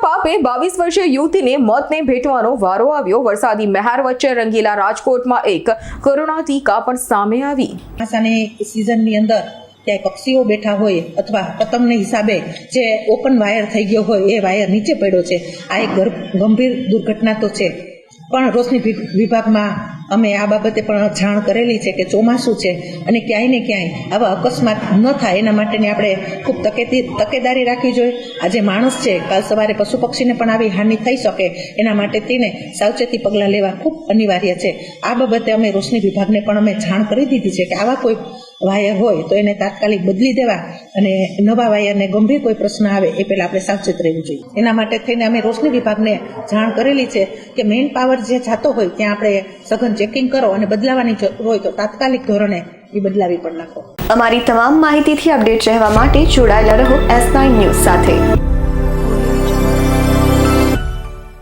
પાપે બાવીસ વર્ષીય યુવતીને મોતને ભેટવાનો વારો આવ્યો. વરસાદી મહેર વચ્ચે રંગીલા રાજકોટમાં એક કોરોના ટીકા પણ સામે આવી. ચોમાસાની સિઝનની અંદર ક્યાંય પક્ષીઓ બેઠા હોય અથવા પતંગને હિસાબે જે ઓપન વાયર થઈ ગયો હોય એ વાયર નીચે પડ્યો છે. આ એક ગંભીર દુર્ઘટના તો છે. પણ રોશની વિભાગમાં અમે આ બાબતે પણ જાણ કરેલી છે કે ચોમાસું છે અને ક્યાંય ને ક્યાંય આવા અકસ્માત ન થાય. એના માટેની આપણે ખૂબ તકેતી, તકેદારી રાખવી જોઈએ. આજે માણસ છે, કાલ સવારે પશુ પક્ષીને પણ આવી હાનિ થઈ શકે. એના માટે તેને સાવચેતી પગલાં લેવા ખૂબ અનિવાર્ય છે. આ બાબતે અમે રોશની વિભાગને પણ અમે જાણ કરી દીધી છે કે આવા કોઈ વાયર હોય તો એને તાત્કાલિક બદલી દેવા અને નવા વાયરને ગંભીર કોઈ પ્રશ્ન આવે એ પહેલાં આપણે સાવચેત રહેવું જોઈએ. એના માટે થઈને અમે રોશની વિભાગને જાણ કરેલી છે કે મેઇન પાવર જે જાતો હોય ત્યાં આપણે સઘન ચેકિંગ કરો અને બદલાવાની હોય તો તાત્કાલિક ધોરણે એ બદલાવી પણ નાખો. અમારી તમામ માહિતીથી અપડેટ રહેવા માટે જોડાયેલા રહો એસ નાઇન ન્યૂઝ સાથે.